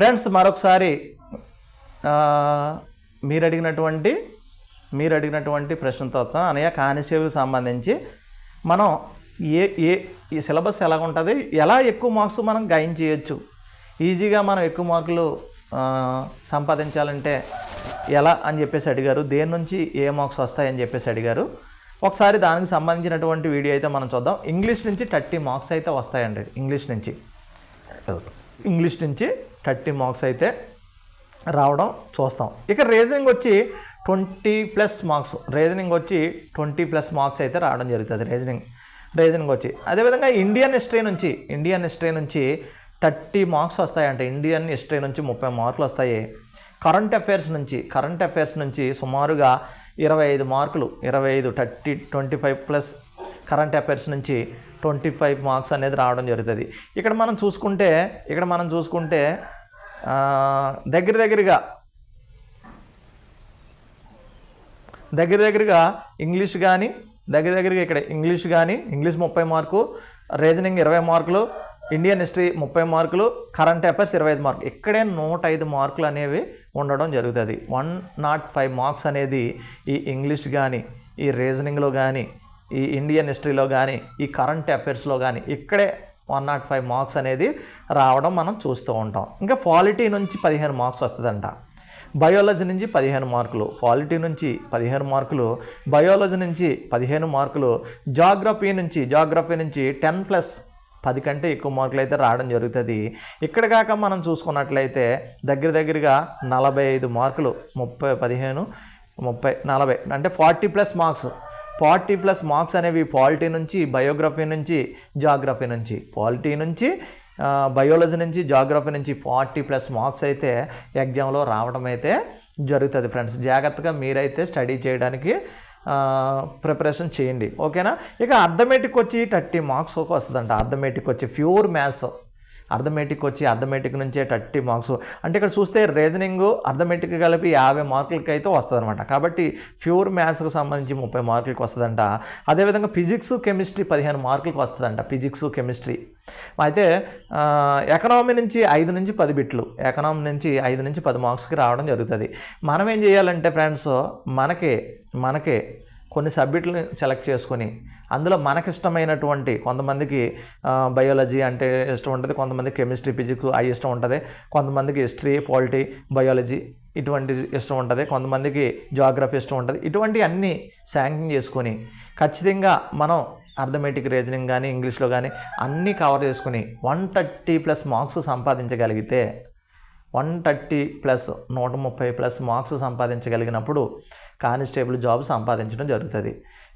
Friends మరొకసారి మీరు అడిగినటువంటి మీరు అడిగినటువంటి ప్రశ్నతత్వం అనయ కానిస్టేబుల్కి సంబంధించి మనం ఏ ఏ ఈ సిలబస్ ఎలా ఉంటుంది ఎలా ఎక్కువ మార్క్స్ మనం గైన్ చేయొచ్చు? ఈజీగా మనం ఎక్కువ మార్కులు సంపాదించాలంటే ఎలా అని చెప్పేసి అడిగారు. దేని నుంచి ఏ మార్క్స్ వస్తాయని చెప్పేసి అడిగారు. ఒకసారి దానికి సంబంధించినటువంటి వీడియో అయితే మనం చూద్దాం. ఇంగ్లీష్ నుంచి థర్టీ మార్క్స్ అయితే వస్తాయండి. ఇంగ్లీష్ నుంచి. ఇంగ్లీష్ నుంచి థర్టీ మార్క్స్ అయితే రావడం చూస్తాం. ఇక రీజనింగ్ వచ్చి ట్వంటీ ప్లస్ మార్క్స్ రీజనింగ్ వచ్చి ట్వంటీ ప్లస్ మార్క్స్ అయితే రావడం జరుగుతుంది రీజనింగ్. రీజనింగ్ వచ్చి. అదేవిధంగా ఇండియన్ హిస్టరీ నుంచి ఇండియన్ హిస్టరీ నుంచి థర్టీ మార్క్స్ వస్తాయంటే. ఇండియన్ హిస్టరీ నుంచి ముప్పై మార్కులు వస్తాయి. కరెంట్ అఫైర్స్ నుంచి కరెంట్ అఫైర్స్ నుంచి సుమారుగా ఇరవై ఐదు మార్కులు ఇరవై ఐదు thirty twenty five plus current affairs నుంచి ట్వంటీ ఫైవ్ మార్క్స్ అనేది రావడం జరుగుతుంది. ఇక్కడ మనం చూసుకుంటే ఇక్కడ మనం చూసుకుంటే దగ్గర దగ్గరగా దగ్గర దగ్గరగా ఇంగ్లీష్ కానీ దగ్గర దగ్గరగా ఇక్కడ ఇంగ్లీష్ కానీ ఇంగ్లీష్ ముప్పై మార్కు రీజనింగ్ ఇరవై మార్కులు ఇండియన్ హిస్టరీ ముప్పై మార్కులు కరెంట్ అఫైర్స్ ఇరవై ఐదు మార్కులు. ఇక్కడే నూట ఐదు మార్కులు అనేవి ఉండడం జరుగుతుంది. వన్ నాట్ ఫైవ్ మార్క్స్ అనేది ఈ ఇంగ్లీష్ కానీ ఈ రీజనింగ్లో కానీ ఈ ఇండియన్ హిస్టరీలో కానీ ఈ కరెంట్ అఫైర్స్లో కానీ ఇక్కడే వన్ నాట్ ఫైవ్ మార్క్స్ అనేది రావడం మనం చూస్తూ ఉంటాం. ఇంకా పాలిటీ నుంచి పదిహేను మార్క్స్ వస్తుందంట. బయాలజీ నుంచి పదిహేను మార్కులు పాలిటీ నుంచి పదిహేను మార్కులు బయాలజీ నుంచి పదిహేను మార్కులు జాగ్రఫీ నుంచి జాగ్రఫీ నుంచి టెన్ ప్లస్ పది కంటే ఎక్కువ మార్కులు అయితే రావడం జరుగుతుంది. ఇక్కడ కాక మనం చూసుకున్నట్లయితే దగ్గర దగ్గరగా నలభై ఐదు మార్కులు ముప్పై పదిహేను ముప్పై నలభై అంటే forty plus marks forty plus marks అనేవి పాలిటీ నుంచి బయోగ్రఫీ నుంచి జాగ్రఫీ నుంచి. పాలిటీ నుంచి బయాలజీ నుంచి జాగ్రఫీ నుంచి ఫార్టీ ప్లస్ మార్క్స్ అయితే ఎగ్జామ్లో రావడం అయితే జరుగుతుంది ఫ్రెండ్స్. జాగ్రత్తగా మీరైతే స్టడీ చేయడానికి ప్రిపరేషన్ చేయండి. ఓకేనా? ఇక అర్థమెటిక్ వచ్చి థర్టీ మార్క్స్ వస్తుందంట. అర్థమెటిక్ వచ్చి ప్యూర్ మ్యాథ్స్. అర్థమెటిక్ వచ్చి అర్థమెటిక్ నుంచే థర్టీ మార్క్స్. అంటే ఇక్కడ చూస్తే రీజనింగ్ అర్థమెటిక్ కలిపి యాభై మార్కులకి అయితే వస్తుందన్నమాట. కాబట్టి ప్యూర్ మ్యాథ్స్కి సంబంధించి ముప్పై మార్కులకి వస్తుందంట. అదేవిధంగా ఫిజిక్స్ కెమిస్ట్రీ పదిహేను మార్కులకి వస్తుందంట ఫిజిక్స్ కెమిస్ట్రీ. అయితే ఎకనామీ నుంచి ఐదు నుంచి పది బిట్లు. ఎకనామీ నుంచి ఐదు నుంచి పది మార్క్స్కి రావడం జరుగుతుంది. మనం ఏం చేయాలంటే ఫ్రెండ్స్ మనకే మనకే కొన్ని సబ్జెక్టులను సెలెక్ట్ చేసుకొని అందులో మనకిష్టమైనటువంటి కొంతమందికి బయాలజీ అంటే ఇష్టం ఉంటుంది కొంతమందికి కెమిస్ట్రీ ఫిజిక్స్ అవి ఇష్టం ఉంటుంది కొంతమందికి హిస్టరీ పాలిటీ బయాలజీ ఇటువంటి ఇష్టం ఉంటుంది కొంతమందికి జాగ్రఫీ ఇష్టం ఉంటుంది. ఇటువంటి అన్నీ శాంక్షన్ చేసుకొని ఖచ్చితంగా మనం అర్థమెటిక్ రీజనింగ్ కానీ ఇంగ్లీష్లో కానీ అన్నీ కవర్ చేసుకుని వన్ థర్టీ ప్లస్ మార్క్స్ సంపాదించగలిగితే వన్ థర్టీ ప్లస్ నూట ముప్పై ప్లస్ మార్క్స్ సంపాదించగలిగినప్పుడు కానిస్టేబుల్ జాబ్ సంపాదించడం జరుగుతుంది.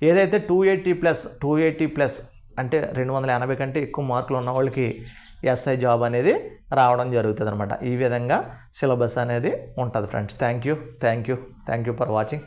ఏదైతే two eighty plus two eighty plus అంటే రెండు వందల ఎనభై కంటే ఎక్కువ మార్కులు ఉన్న వాళ్ళకి ఎస్ఐ జాబ్ అనేది రావడం జరుగుతుంది అనమాట ఈ విధంగా సిలబస్ అనేది ఉంటుంది friends. Thank you thank you thank you for watching.